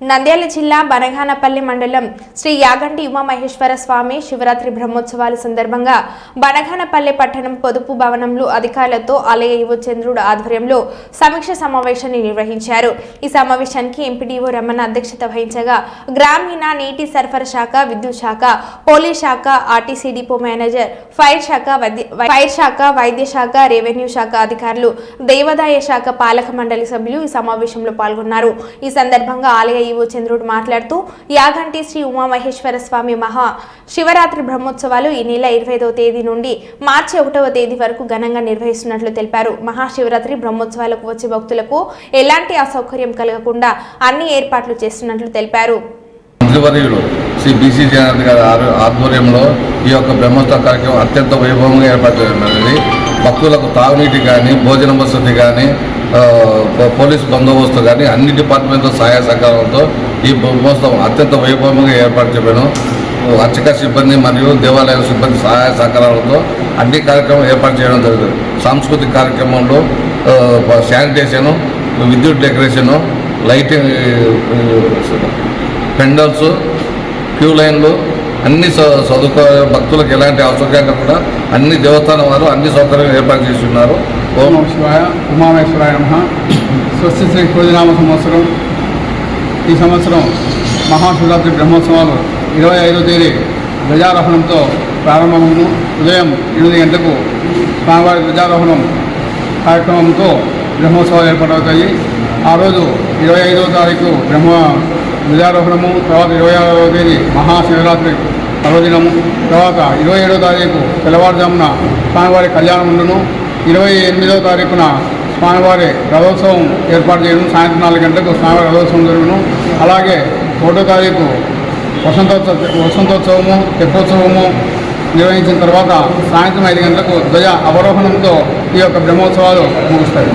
నంద్యాల జిల్లా బనగానపల్లి మండలం శ్రీ యాగంటి ఉమామహేశ్వర స్వామి శివరాత్రి బ్రహ్మోత్సవాల సందర్భంగా బనగానపల్లి పట్టణం పొదుపు భవనంలో అధికారులతో ఆలయ యువ చంద్రుడు ఆధ్వర్యంలో సమీక్ష సమావేశాన్ని నిర్వహించారు. ఈ సమావేశానికి ఎంపీడీఓ రమణ అధ్యక్షత వహించగా గ్రామీణ నీటి సరఫరా శాఖ విద్యుత్ శాఖ పోలీస్ శాఖ ఆర్టీసీ డిపో మేనేజర్ ఫైర్ శాఖ వైద్య ఫైర్ శాఖ వైద్య శాఖ రెవెన్యూ శాఖ అధికారులు దేవాదాయ శాఖ పాలక మండలి సభ్యులు ఈ సమావేశంలో పాల్గొన్నారు. ఈ సందర్భంగా ఆలయ ఈవో చంద్రుడు మాట్లాడుతూ యాగంటి శ్రీ ఉమామహేశ్వర స్వామి మహా శివరాత్రి బ్రహ్మోత్సవాలు ఈ నెల ఇరవై తేదీ నుండి మార్చి ఒకటవ తేదీ వరకు ఘనంగా నిర్వహిస్తున్నట్లు తెలిపారు. మహాశివరాత్రి బ్రహ్మోత్సవాలకు వచ్చే భక్తులకు ఎలాంటి అసౌకర్యం కలగకుండా అన్ని ఏర్పాట్లు చేస్తున్నట్లు తెలిపారు. శ్రీ బీసీ జగన్నాథ్ గారి ఆధ్వర్యంలో ఈ యొక్క బ్రహ్మోత్సవ కార్యక్రమం అత్యంత వైభవంగా ఏర్పాటు చేయబడింది భక్తులకు తాగునీటి కానీ భోజన వసతి కానీ పోలీస్ బందోబస్తు కానీ అన్ని డిపార్ట్మెంట్ల సహాయ సహకారంతో ఈ బ్రహ్మోత్సవం అత్యంత వైభవంగా ఏర్పాటు చేయడం అర్చక సిబ్బంది మరియు దేవాలయ సిబ్బంది సహాయ సహకారాలతో అన్ని కార్యక్రమం ఏర్పాటు చేయడం జరుగుతుంది సాంస్కృతిక కార్యక్రమంలో శానిటేషన్ శానిటేషను విద్యుత్ డెకరేషను లైటింగ్ పెండల్స్ క్యూ లైన్లు అన్ని స- సదుపాయ భక్తులకు ఎలాంటి అసౌకర్యం కూడా అన్ని దేవస్థానం వారు అన్ని సౌకర్యాలు ఏర్పాటు చేసి ఉన్నారు ఓం శివాయ ఉమామేశ్వరాయ నమ. స్వస్తి శ్రీ కోదినామ సంవత్సరం. ఈ సంవత్సరం మహాశివరాత్రి బ్రహ్మోత్సవాలు ఇరవై ఐదో తేదీ ధ్వజారోహణంతో ప్రారంభము ఉదయం ఎనిమిది గంటలకు స్వామివారి ధ్వజారోహణం కార్యక్రమంతో బ్రహ్మోత్సవాలు ఏర్పాటవుతాయి. ఆ రోజు ఇరవై ఐదవ తారీఖు బ్రహ్మ ధ్వజారోహణము తర్వాత ఇరవై ఆరవ తేదీ మహాశివరాత్రి పర్వదినము తర్వాత ఇరవై ఏడవ తారీఖు తెల్లవారుజామున స్వామివారి కళ్యాణం ఉండును ఇరవై ఎనిమిదవ తారీఖున స్వామివారి రథోత్సవం ఏర్పాటు చేయడం సాయంత్రం నాలుగు గంటలకు స్వామివారి రథోత్సవం జరుగును. అలాగే ఒకటో తారీఖు వసంతోత్సవ వసంతోత్సవము తెప్పోత్సవము నిర్వహించిన తర్వాత సాయంత్రం ఐదు గంటలకు ధ్వజ అవరోహణంతో ఈ యొక్క బ్రహ్మోత్సవాలు ముగుస్తాయి.